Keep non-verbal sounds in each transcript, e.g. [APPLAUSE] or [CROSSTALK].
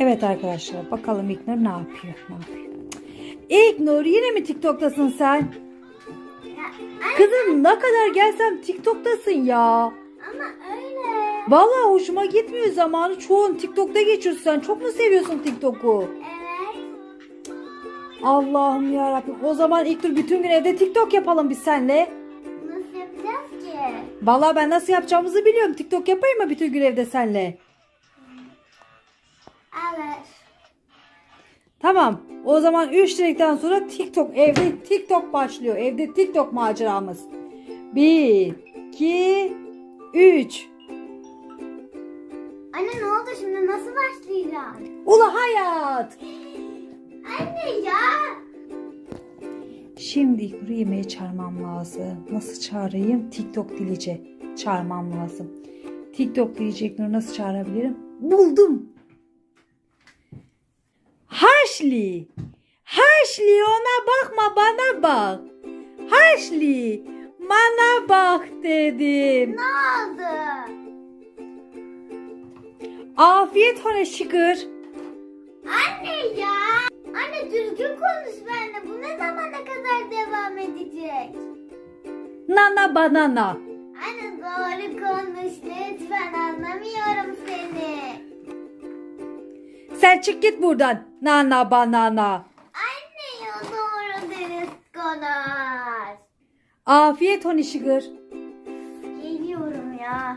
Evet arkadaşlar bakalım İlknur ne yapıyor? Ne yapıyor? İlknur yine mi TikTok'tasın sen? Kızım ne kadar gelsem TikTok'tasın ya. ama öyle. Vallahi hoşuma gitmiyor zamanı çoğun TikTok'ta geçiyorsun sen. Çok mu seviyorsun TikTok'u? Evet. Allah'ım ya O zaman İlknur bütün gün evde TikTok yapalım biz seninle. Nasıl yapacağız ki? Vallahi ben nasıl yapacağımızı biliyorum. TikTok yapayım mı bütün gün evde seninle? Evet. Tamam. O zaman 3 direkten sonra TikTok evde TikTok başlıyor. Evde TikTok maceramız. 1 2 3 Anne ne oldu şimdi nasıl başlayacağım? Ula hayat. Anne ya. Şimdi İlknur'u yemeğe çağırmam lazım. Nasıl çağırayım? TikTok dilice çağırmam lazım. TikTok İlknur'u nasıl çağırabilirim? Buldum. Haşli. Haşli ona bakma bana bak. Haşli bana bak dedim. Ne oldu? Afiyet olsun şıkır. Anne ya. Anne düzgün konuş benimle. Bu ne zamana kadar devam edecek? Nana banana. Anne doğru Sen çık git buradan. Nana banana. Anne ya doğru dürüst konuş. Afiyet olsun şıkır. Geliyorum ya.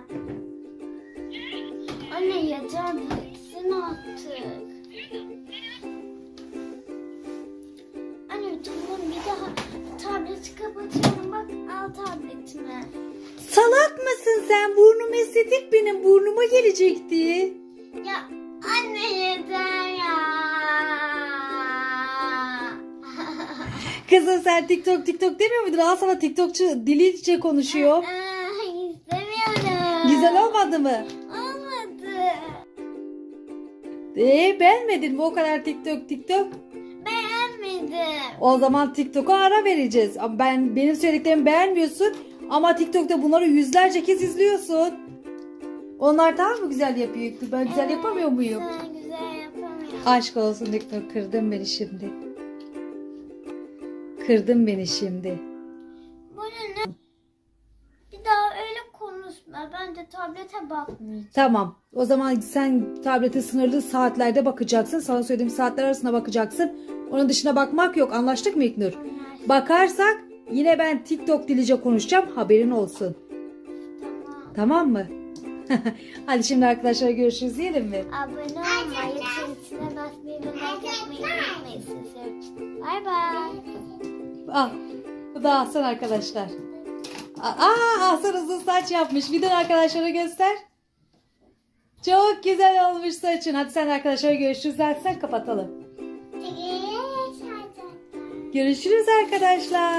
Anne yeter bitsin artık. Anne tamam bir daha tableti kapatıyorum bak al tabletimi. Salak mısın sen? Burnum estetik benim. Burnuma gelecekti. Kızım sen TikTok TikTok demiyor muydun? Al sana TikTokçu dilice konuşuyor. Aa, İstemiyorum. Güzel olmadı mı? Olmadı. Ee beğenmedin mi o kadar TikTok TikTok? Beğenmedim. O zaman TikTok'a ara vereceğiz. Ama ben benim söylediklerimi beğenmiyorsun ama TikTok'ta bunları yüzlerce kez izliyorsun. Onlar daha mı güzel yapıyor? Ben güzel yapamıyor muyum? Sen güzel yapamıyorsun. Aşk olsun İlknur kırdın beni şimdi. Kırdın beni şimdi. Bu ne? Bir daha öyle konuşma. Ben de tablete bakmayacağım. Tamam. O zaman sen tablete sınırlı saatlerde bakacaksın. Sana söylediğim saatler arasında bakacaksın. Onun dışına bakmak yok. Anlaştık mı İlknur? Bakarsak yine ben TikTok dilice konuşacağım. Haberin olsun. Tamam. Tamam mı? [LAUGHS] Hadi şimdi arkadaşlar görüşürüz diyelim mi? Abone olmayı, çizgisine basmayı ve like atmayı Ah, bu da Ahsen arkadaşlar. Aa, Ahsen uzun saç yapmış. Bir de arkadaşlara göster. Çok güzel olmuş saçın. Hadi sen arkadaşlara görüşürüz dersen kapatalım. Görüşürüz arkadaşlar.